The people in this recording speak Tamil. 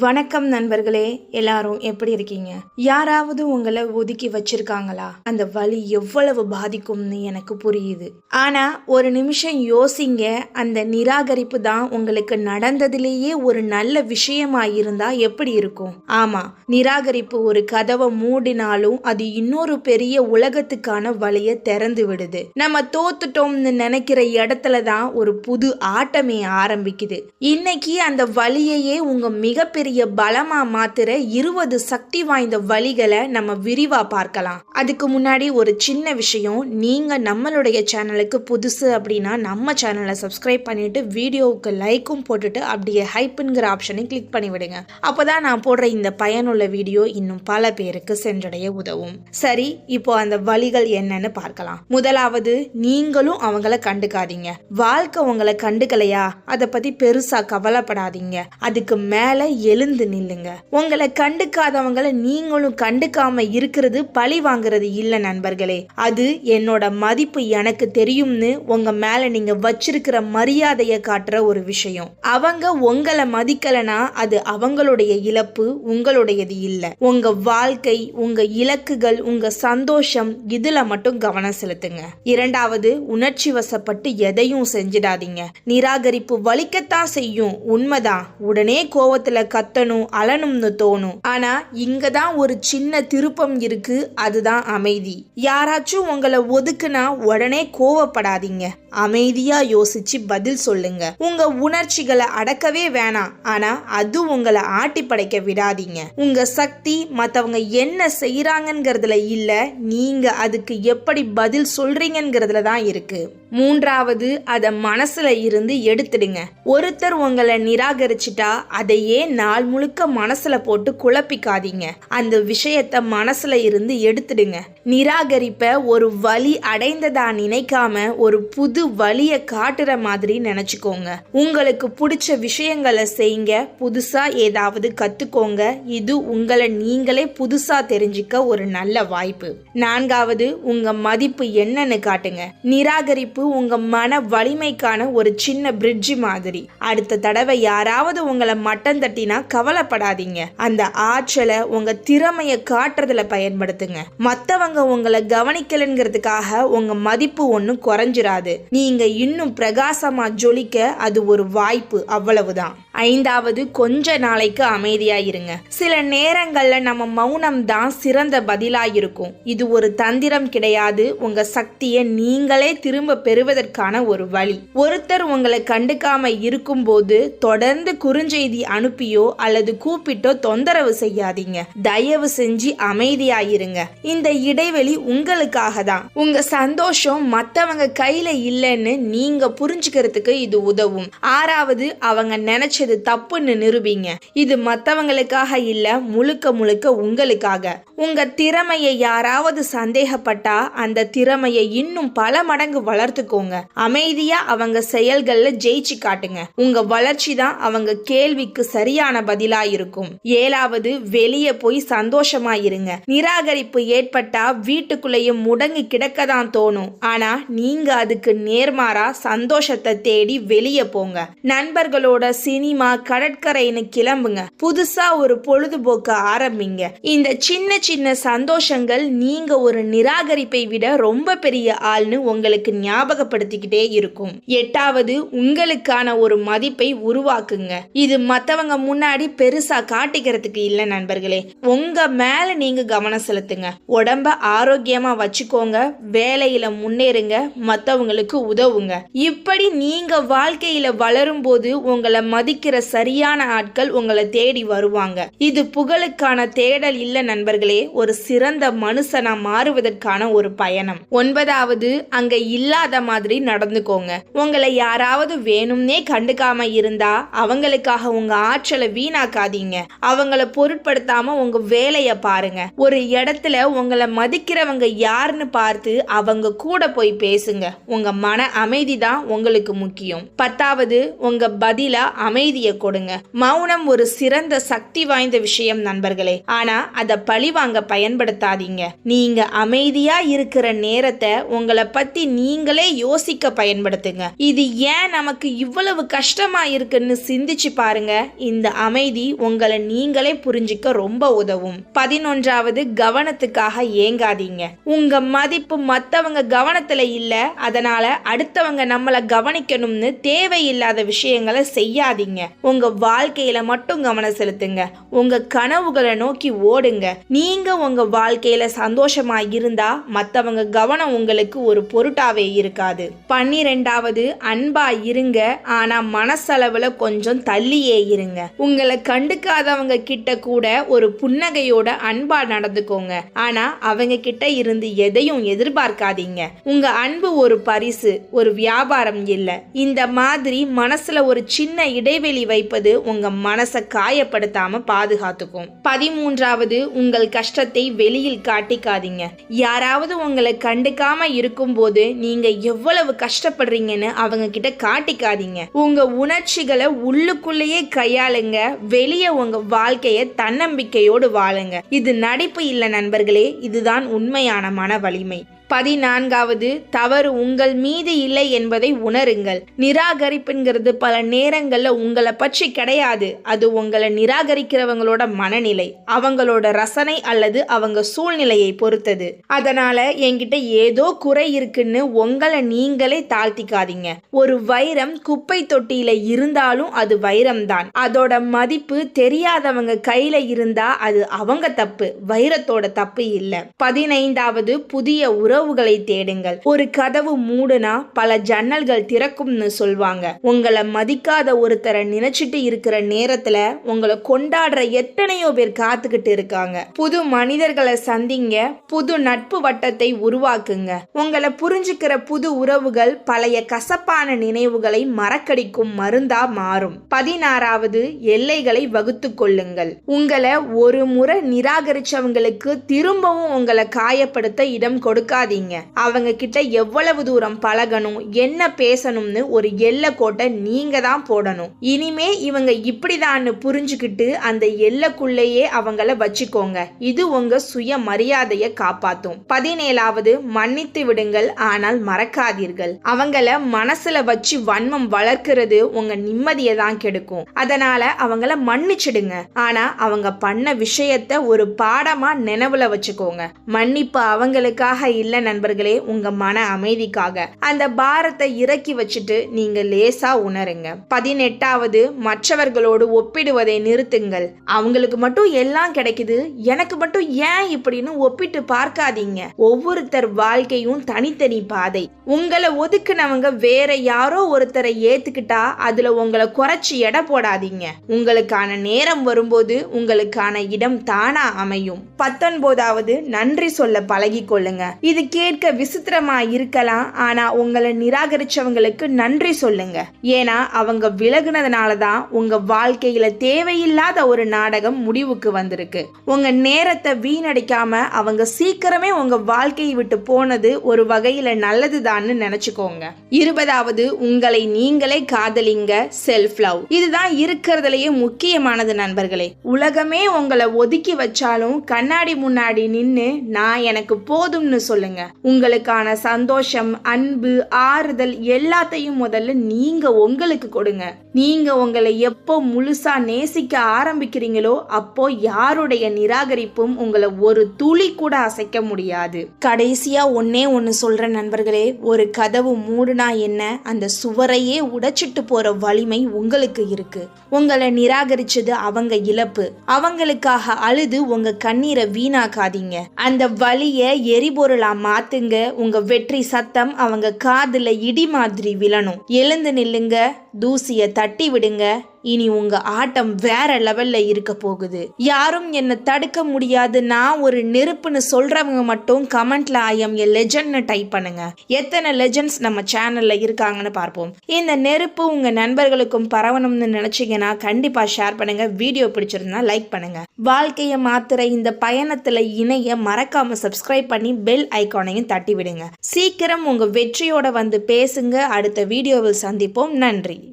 வணக்கம் நண்பர்களே எல்லாரும் எப்படி இருக்கீங்க? யாராவது உங்களை ஒதுக்கி வச்சிருக்காங்களா? அந்த வலி எவ்வளவு பாதிக்கும்னு எனக்கு புரியுது. ஆனா ஒரு நிமிஷம் யோசிங்க அந்த நிராகரிப்பு தான் உங்களுக்கு நடந்ததிலேயே ஒரு நல்ல விஷயமா இருந்தா எப்படி இருக்கும்? ஆமா நிராகரிப்பு ஒரு கதவை மூடினாலும் அது இன்னொரு பெரிய உலகத்துக்கான வழியை திறந்து விடுது. நம்ம தோத்துட்டோம்னு நினைக்கிற இடத்துல தான் ஒரு புது ஆட்டமே ஆரம்பிக்குது. இன்னைக்கு அந்த வழியையே உங்க மிகப்பெரிய பலமா மாத்திர இருபது சக்தி வாய்ந்த வழிகளை நம்ம விரிவா பார்க்கலாம். அதுக்கு முன்னாடி ஒரு சின்ன விஷயம் நீங்க நம்மளுடைய சேனலுக்கு புதுசு அப்படின்னா நம்ம சேனலை சப்ஸ்கிரைப் பண்ணிட்டு வீடியோவுக்கு லைக்கும் போட்டுட்டு அப்படியே ஹைப்புங்கிற ஆப்ஷனை கிளிக் பண்ணி விடுங்க அப்பதான் நான் போடுற இந்த பயனுள்ள வீடியோ இன்னும் பல பேருக்கு சென்றடைய உதவும். சரி இப்போ அந்த வழிகள் என்னன்னு பார்க்கலாம். முதலாவது நீங்களும் அவங்கள கண்டுக்காதீங்க. வாழ்க்கை உங்களை கண்டுக்கலையா? அதை பத்தி பெருசா கவலைப்படாதீங்க. அதுக்கு மேல எழுந்து நில்லுங்க. உங்களை கண்டுக்காதவங்களை நீங்களும் கண்டுக்காம இருக்கிறது பழி வாங்குறது இல்ல நண்பர்களே. அது என்னோட மதிப்பு எனக்கு தெரியும்னு உங்க மேல நீங்க வச்சிருக்கிற மரியாதையை காட்டுற ஒரு விஷயம். அவங்க உங்களை மதிக்கலனா அது அவங்களுடைய இழப்பு உங்களுடையது இல்ல. உங்க வாழ்க்கை உங்க இலக்குகள் உங்க சந்தோஷம் இதுல மட்டும் கவனம் செலுத்துங்க. இரண்டாவது உணர்ச்சி வசப்பட்டு எதையும் செஞ்சிடாதீங்க. நிராகரிப்பு வலிக்கத்தான் செய்யும். உண்மைதான். உடனே கோவத்துல கத்தணும் அலனும்னு தோணும். ஆனா இங்க தான் ஒரு சின்ன திருப்பம் இருக்கு அதுதான் அமைதி. யாராச்சும் உங்களை ஒதுக்குனா உடனே கோவப்படாதீங்க. அமைதியா யோசிச்சு பதில் சொல்லுங்க. உங்க உணர்ச்சிகளை அடக்கவே வேணாம். ஆனா அது உங்களை ஆட்டி படைக்க விடாதீங்க. உங்க சக்தி மத்தவங்க என்ன செய்யறாங்கிறதுல இல்ல நீங்க அதுக்கு எப்படி பதில் சொல்றீங்கிறதுல தான் இருக்கு. மூன்றாவது அதை மனசுல இருந்து எடுத்துடுங்க. ஒருத்தர் உங்களை நிராகரிச்சிட்டா அதையே நாள் முழுக்க மனசுல போட்டு குழப்பிக்காதீங்க. அந்த விஷயத்த மனசுல இருந்து எடுத்துடுங்க. நிராகரிப்ப ஒரு வழி அடைந்ததா நினைக்காம ஒரு புது வழியை காட்டுற மாதிரி நினைச்சுக்கோங்க. உங்களுக்கு பிடிச்ச விஷயங்களை செய்யுங்க புதுசா ஏதாவது கத்துக்கோங்க. இது உங்களை நீங்களே புதுசா தெரிஞ்சுக்க ஒரு நல்ல வாய்ப்பு. நான்காவது உங்க மதிப்பு என்னன்னு காட்டுங்க. நிராகரிப்பு உங்க மன வலிமைக்கான ஒரு சின்ன பிரிட்ஜ் மாதிரி. அடுத்த தடவை யாராவது உங்களை மட்டம் தட்டினா கவலைப்படாதீங்க. அந்த ஆற்றலை உங்க திறமைய காட்டுறதுல பயன்படுத்துங்க. மத்தவங்க உங்களை கவனிக்கலங்கிறதுக்காக உங்க மதிப்பு ஒன்றும் குறைஞ்சிராது. நீங்க இன்னும் பிரகாசமா ஜொலிக்க அது ஒரு வாய்ப்பு அவ்வளவுதான். ஐந்தாவது கொஞ்ச நாளைக்கு அமைதியா இருங்க சில நேரங்கள்ல நம்ம மௌனம் தான் சிறந்த பதிலா இருக்கும் இது ஒரு தந்திரம் கிடையாது. உங்க சக்தியை நீங்களே திரும்ப பெறுவதற்கான ஒரு வழி. ஒருத்தர் உங்களை கண்டுக்காம இருக்கும்போது தொடர்ந்து குறுஞ்செய்தி அனுப்பியோ அல்லது கூப்பிட்டோ தொந்தரவு செய்யாதீங்க. தயவு செஞ்சு அமைதியாயிருங்க. இந்த இட இடைவெளி உங்களுக்காக தான் உங்க சந்தோஷம் மத்தவங்க கையில இல்லைன்னு நீங்க புரிஞ்சுக்கிறதுக்கு இது உதவும். ஆறாவது அவங்க நினைச்சது தப்புன்னு நிரூபிங்க. இது மத்தவங்களுக்காக இல்ல முழுக்க முழுக்க உங்களுக்காக. உங்க திறமையை யாராவது சந்தேகப்பட்டா அந்த திறமையை இன்னும் பல மடங்கு வளர்த்துக்கோங்க. அமைதியா அவங்க செயல்கள்ல ஜெயிச்சு காட்டுங்க. உங்க வளர்ச்சி தான் அவங்க கேள்விக்கு சரியான பதிலா இருக்கும். ஏழாவது வெளியே போய் சந்தோஷமா இருங்க. நிராகரிப்பு ஏற்பட்டா வீட்டுக்குள்ளேயும் முடங்கி கிடக்க தான் தோணும். ஆனா நீங்க அதுக்கு நேர்மாறா சந்தோஷத்தை தேடி வெளியே போங்க. நண்பர்களோட சினிமா கடற்கரைன்னு கிளம்புங்க. புதுசா ஒரு பொழுதுபோக்க ஆரம்பிங்க. இந்த சின்ன சின்ன சந்தோஷங்கள் நீங்க ஒரு நிராகரிப்பை விட ரொம்ப பெரிய ஆள்னு உங்களுக்கு ஞாபகப்படுத்திக்கிட்டே இருக்கும். எட்டாவது உங்களுக்கான ஒரு மதிப்பை உருவாக்குங்க. இது மத்தவங்க முன்னாடி பெருசா காட்டிக்கிறதுக்கு இல்ல நண்பர்களே. உங்க மேல நீங்க கவனம் செலுத்துங்க. உடம்ப ஆரோக்கியமா வச்சுக்கோங்க. வேலையில முன்னேறுங்க. மத்தவங்களுக்கு உதவுங்க. இப்படி நீங்க வாழ்க்கையில வளரும் போது உங்களை மதிக்கிற சரியான ஆட்கள் உங்களை தேடி வருவாங்க. இது புகழுக்கான தேடல் இல்ல நண்பர்களே. ஒரு சிறந்த மனுஷனா மாறுவதற்கான ஒரு பயணம். ஒன்பதாவது அங்க இல்லாத மாதிரி நடந்துக்கோங்க. உங்களை யாராவது வேணும்னே கண்டுக்காம இருந்தா அவங்களுக்காக உங்க ஆற்றலை வீணாக்காதீங்க. அவங்கள பொருட்படுத்தாம உங்க வேலையை பாருங்க. ஒரு இடத்துல உங்களை மதிக்கிறவங்க யாருன்னு பார்த்து அவங்க கூட போய் பேசுங்க. உங்க மன அமைதி தான் உங்களுக்கு முக்கியம். பத்தாவது உங்க பதிலா அமைதியை கொடுங்க. மௌனம் ஒரு சிறந்த சக்தி வாய்ந்த விஷயம் நண்பர்களே. ஆனா அதை பழிவாங்க பயன்படுத்தாதீங்க. நீங்க அமைதியா இருக்கிற நேரத்தை உங்களை பத்தி நீங்களே யோசிக்க பயன்படுத்துங்க. இது ஏன் நமக்கு இவ்வளவு கஷ்டமா இருக்குன்னு சிந்திச்சு பாருங்க. இந்த அமைதி உங்களை நீங்களே புரிஞ்சுக்க ரொம்ப உதவும். பதினொன்றாவது கவனத்துக்காக ஏங்க தயங்காதீங்க உங்க மதிப்பு மத்தவங்க கவனத்துல இல்ல அதனால அடுத்தவங்க நம்மளை கவனிக்கணும்னு தேவையில்லாத விஷயங்களை செய்யாதீங்க. உங்க வாழ்க்கையில மட்டும் கவனம் செலுத்துங்க. உங்க கனவுகளை நோக்கி ஓடுங்க. நீங்க உங்க வாழ்க்கையில சந்தோஷமா இருந்தா மத்தவங்க கவனம் உங்களுக்கு ஒரு பொருட்டாவே இருக்காது. பன்னிரெண்டாவது அன்பா இருங்க. ஆனா மனசளவுல கொஞ்சம் தள்ளியே இருங்க. உங்களை கண்டுக்காதவங்க கிட்ட கூட ஒரு புன்னகையோட அன்பா நடந்துக்கோங்க. ஆனா அவங்க கிட்ட இருந்து எதையும் எதிர்பார்க்காதீங்க. உங்க அன்பு ஒரு பரிசு ஒரு வியாபாரம் இல்ல. இந்த மாதிரி மனசுல ஒரு சின்ன இடைவெளி வைப்பது உங்க மனசை காயப்படுத்தாம பாதுகாத்துக்கும். பதிமூன்றாவது உங்கள் கஷ்டத்தை வெளியில் காட்டிக்காதீங்க. யாராவது உங்களை கண்டுக்காம இருக்கும்போது நீங்க எவ்வளவு கஷ்டப்படுறீங்கன்னு அவங்க கிட்ட காட்டிக்காதீங்க. உங்க உணர்ச்சிகளை உள்ளுக்குள்ளேயே கையாளுங்க. வெளியே உங்க வாழ்க்கைய தன்னம்பிக்கையோடு வாழுங்க. இது நடிப்பு இல்ல நண்பர்களே இதுதான் உண்மையான மன வலிமை. பதினான்காவது தவறு உங்கள் மீது இல்லை என்பதை உணருங்கள். நிராகரிப்புங்கிறது பல நேரங்களில் உங்களை பற்றி கிடையாது. அது உங்களை நிராகரிக்கிறவங்களோட மனநிலை அவங்களோட ரசனை அல்லது அவங்க சூழ்நிலையை பொறுத்தது. அதனால என்கிட்ட ஏதோ குறை இருக்குன்னு உங்களை நீங்களே தாழ்த்திக்காதீங்க. ஒரு வைரம் குப்பை தொட்டியில இருந்தாலும் அது வைரம் தான் அதோட மதிப்பு தெரியாதவங்க கையில இருந்தா அது அவங்க தப்பு வைரத்தோட தப்பு இல்லை. பதினைந்தாவது புதிய உறவுகளை தேடுங்கள். ஒரு கதவு மூடுனா பல ஜன்னல்கள் திறக்கும்னு சொல்வாங்க. உங்களை மதிக்காத ஒருத்தரை நினைச்சிட்டு இருக்கிற நேரத்துல உங்களை கொண்டாடுற எத்தனையோ பேர் காத்துக்கிட்டு இருக்காங்க. புது மனிதர்களை சந்திங்க புது நட்பு வட்டத்தை உருவாக்குங்க. உங்களை புரிஞ்சுக்கிற புது உறவுகள் பழைய கசப்பான நினைவுகளை மறக்கடிக்கும் மருந்தா மாறும். பதினாறாவது எல்லைகளை வகுத்து கொள்ளுங்கள். உங்களை ஒரு முறை நிராகரிச்சவங்களுக்கு திரும்பவும் உங்களை காயப்படுத்த இடம் கொடுக்காது கொடுக்காதீங்க அவங்க கிட்ட எவ்வளவு தூரம் பழகணும் என்ன பேசணும்னு ஒரு எல்லை கோட்டை நீங்க தான் போடணும். இனிமே இவங்க இப்படிதான்னு புரிஞ்சுக்கிட்டு அந்த எல்லைக்குள்ளேயே அவங்கள வச்சுக்கோங்க. இது உங்க சுய மரியாதையை காப்பாத்தும். பதினேழாவது மன்னித்து விடுங்கள் ஆனால் மறக்காதீர்கள். அவங்கள மனசுல வச்சு வன்மம் வளர்க்கிறது உங்க நிம்மதியை தான் கெடுக்கும். அதனால அவங்கள மன்னிச்சிடுங்க. ஆனா அவங்க பண்ண விஷயத்த ஒரு பாடமா நினைவுல வச்சுக்கோங்க. மன்னிப்பு அவங்களுக்காக இல்ல நண்பர்களே? உங்க மன அமைதிக்காக. அந்த பாரத்தை இறக்கி வச்சுட்டு நீங்க லேசா உணருங்க. பதினெட்டாவது மற்றவர்களோடு ஒப்பிடுவதை நிறுத்துங்கள். அவங்களுக்கு மட்டும் எல்லாம் கிடைக்குது. எனக்கு மட்டும் ஏன் இப்படின்னு ஒப்பிட்டு பார்க்காதீங்க. ஒவ்வொருத்தர் வாழ்க்கையும் தனித்தனி பாதை. உங்களை ஒதுக்குனவங்க வேற யாரோ ஒருத்தரை ஏத்துக்கிட்டா அதுல உங்களை குறைச்சி எடை போடாதீங்க. உங்களுக்கான நேரம் வரும்போது உங்களுக்கான இடம் தானா அமையும். பத்தொன்பதாவது நன்றி சொல்ல பழகி கொள்ளுங்க இது கேட்க விசித்திரமா இருக்கலாம் ஆனா உங்களை நிராகரிச்சவங்களுக்கு நன்றி சொல்லுங்க. ஏன்னா அவங்க விலகுனதுனால தான் உங்க வாழ்க்கையில தேவையில்லாத ஒரு நாடகம் முடிவுக்கு வந்திருக்கு. உங்க நேரத்தை வீணடிக்காம அவங்க சீக்கிரமே உங்க வாழ்க்கையை விட்டு போனது ஒரு வகையில நல்லதுதான்னு நினைச்சுக்கோங்க. இருபதாவது உங்களை நீங்களே காதலிங்க செல்ஃப் லவ் இதுதான் இருக்கிறதுலயே முக்கியமானது நண்பர்களே. உலகமே உங்களை ஒதுக்கி வச்சாலும் கண்ணாடி முன்னாடி நின்று நான் எனக்கு போதும்னு சொல்லுங்க. உங்களுக்கான சந்தோஷம் அன்பு ஆறுதல் எல்லாத்தையும் முதல்ல நீங்க உங்களுக்கு கொடுங்க. நீங்க உங்களை எப்போ முழுசா நேசிக்க ஆரம்பிக்கிறீங்களோ அப்போ யாருடைய நிராகரிப்பும் உங்களை ஒரு துளி கூட அசைக்க முடியாது. கடைசியா ஒன்னே ஒன்னு சொல்ற நண்பர்களே ஒரு கதவு மூடுனா என்ன? அந்த சுவரையே உடைச்சிட்டு போற வலிமை உங்களுக்கு இருக்கு. உங்களை நிராகரிச்சது அவங்க இழப்பு. அவங்களுக்காக அழுது உங்க கண்ணீரை வீணாக்காதீங்க. அந்த வலிய எரிபொருளா மாத்துங்க. உங்க வெற்றி சத்தம் அவங்க காதுல இடி மாதிரி விழணும். எழுந்து நில்லுங்க. தூசியை தட்டி விடுங்க. இனி உங்க ஆட்டம் வேற லெவல்ல இருக்க போகுது. யாரும் என்னை தடுக்க முடியாது. நான் ஒரு நெருப்புன்னு சொல்றவங்க மட்டும் கமெண்ட்ல ஐ எம் எ லெஜண்ட்னு டைப் பண்ணுங்க. எத்தனை லெஜண்ட்ஸ் நம்ம சேனல்ல இருக்காங்கன்னு பார்ப்போம். இந்த நெருப்பு உங்க நண்பர்களுக்கும் பரவணும்னு நினைச்சீங்கன்னா கண்டிப்பா ஷேர் பண்ணுங்க. வீடியோ பிடிச்சிருந்தா லைக் பண்ணுங்க. வாழ்க்கையை மாத்துற இந்த பயணத்துல இணைய மறக்காம சப்ஸ்கிரைப் பண்ணி பெல் ஐகானையும் தட்டி விடுங்க. சீக்கிரம் உங்க வெற்றியோட வந்து பேசுங்க. அடுத்த வீடியோவில் சந்திப்போம். நன்றி.